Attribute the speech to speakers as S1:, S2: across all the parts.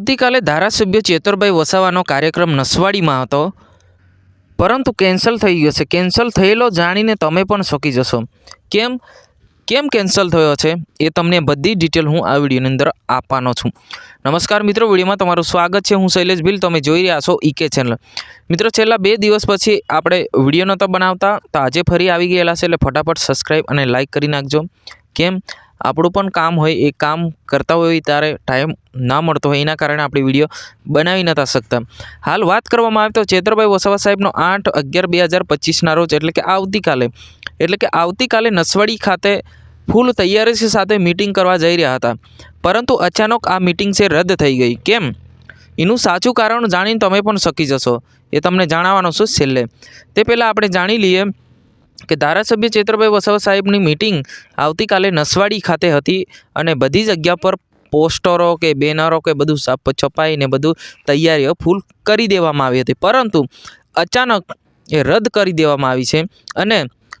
S1: આવતીકાલે ધારાસભ્ય ચેતરભાઈ વસાવાનો કાર્યક્રમ નસવાડીમાં હતો. પરંતુ કેન્સલ થઈ ગયો છે. કેન્સલ થયેલો જાણીને તમે પણ શોકી જશો. કેમ? કેમ કેન્સલ થયો છે? એ તમને બધી ડિટેલ હું આ વિડીયોની અંદર આપવાનો છું. નમસ્કાર મિત્રો, વિડીયોમાં તમારું સ્વાગત છે. હું શૈલેષ ભીલ. તમે જોઈ રહ્યા છો ઈકે ચેનલ. મિત્રો, છેલ્લા બે દિવસ પછી આપણે વીડિયો નહોતા બનાવતા, તો આજે ફરી આવી ગયેલા છે. એટલે ફટાફટ સબસ્ક્રાઈબ અને લાઇક કરી નાખજો. કેમ? આપણું પણ કામ હોય, એ કામ કરતા હોય ત્યારે ટાઈમ ના મળતો હોય, એના કારણે આપણે વીડિયો બનાવી નતા શકતા. હાલ વાત કરવામાં આવે તો ચેતરભાઈ વસાવા સાહેબનો આઠ અગિયાર બે હજાર પચીસના રોજ, એટલે કે આવતીકાલે, એટલે કે આવતીકાલે નસવાડી ખાતે ફૂલ તૈયારી સાથે મિટિંગ કરવા જઈ રહ્યા હતા. પરંતુ અચાનક આ મિટિંગ છે રદ થઈ ગઈ. કેમ? એનું સાચું કારણ જાણીને તમે પણ શકી જશો. એ તમને જણાવવાનો છું છેલ્લે? તે પહેલાં આપણે જાણી લઈએ કે ધારાસભ્ય ચેતરભાઈ વસાવા સાહેબની મિટિંગ આવતીકાલે નસવાડી ખાતે હતી અને બધી જગ્યા પર પોસ્ટરો કે બેનરો કે બધું છપ- છપાઈને બધું તૈયારીઓ ફૂલ કરી દેવામાં આવી હતી. પરંતુ અચાનક એ રદ કરી દેવામાં આવી છે અને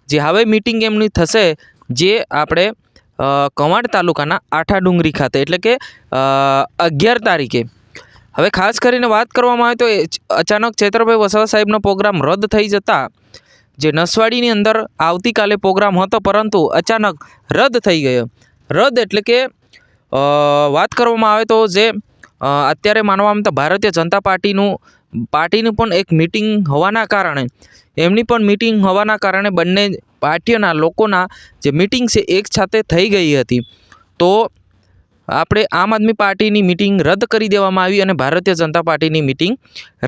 S1: જે હવે મિટિંગ એમની થશે જે આપણે કવાંટ તાલુકાના આઠા ડુંગરી ખાતે એટલે કે અગિયાર તારીખે. હવે ખાસ કરીને વાત કરવામાં આવે તો અચાનક ચેતરભાઈ વસાવા સાહેબનો પ્રોગ્રામ રદ થઈ જતા જે નસવાડીની અંદર આવતીકાલે પ્રોગ્રામ હતો, પરંતુ અચાનક રદ થઈ ગયો. રદ એટલે કે વાત કરવામાં આવે તો જે અત્યારે માનવામાં તો ભારતીય જનતા પાર્ટીનું પાર્ટીનું પણ એક મિટિંગ હોવાના કારણે, એમની પણ મિટિંગ હોવાના કારણે બંને પાર્ટીઓના લોકોના જે મિટિંગ છે, એક સાથે થઈ ગઈ હતી. તો આપણે આમ આદમી પાર્ટીની મિટિંગ રદ કરી દેવામાં આવી અને ભારતીય જનતા પાર્ટીની મિટિંગ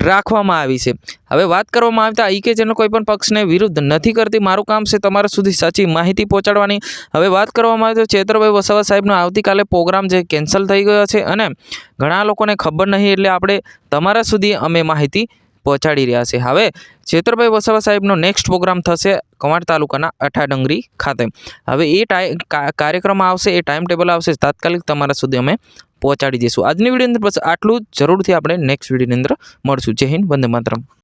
S1: રાખવામાં આવી છે. હવે વાત કરવામાં આવતા ઈ કે જેનો કોઈ પણ પક્ષને વિરુદ્ધ નથી કરતી. મારું કામ છે તમારા સુધી સાચી માહિતી પહોંચાડવાની. હવે વાત કરવામાં આવે તો ચેતરભાઈ વસાવા સાહેબનો આવતીકાલે પ્રોગ્રામ જે કેન્સલ થઈ ગયો છે અને ઘણા લોકોને ખબર નહીં એટલે આપણે તમારા સુધી અમે માહિતી પહોંચાડી રહ્યા છે. હવે ચેતરભાઈ વસાવા સાહેબનો નેક્સ્ટ પ્રોગ્રામ થશે કવાંટ તાલુકાના અઠાડંગરી ખાતે. હવે એ કાર્યક્રમ આવશે, એ ટાઈમ ટેબલ આવશે, તાત્કાલિક તમારા સુધી અમે પહોંચાડી દઈશું. આજની વિડીયોની અંદર બસ આટલું જરૂરથી આપણે નેક્સ્ટ વિડીયોની અંદર મળશું. જય હિન્દ, વંદે માતરમ.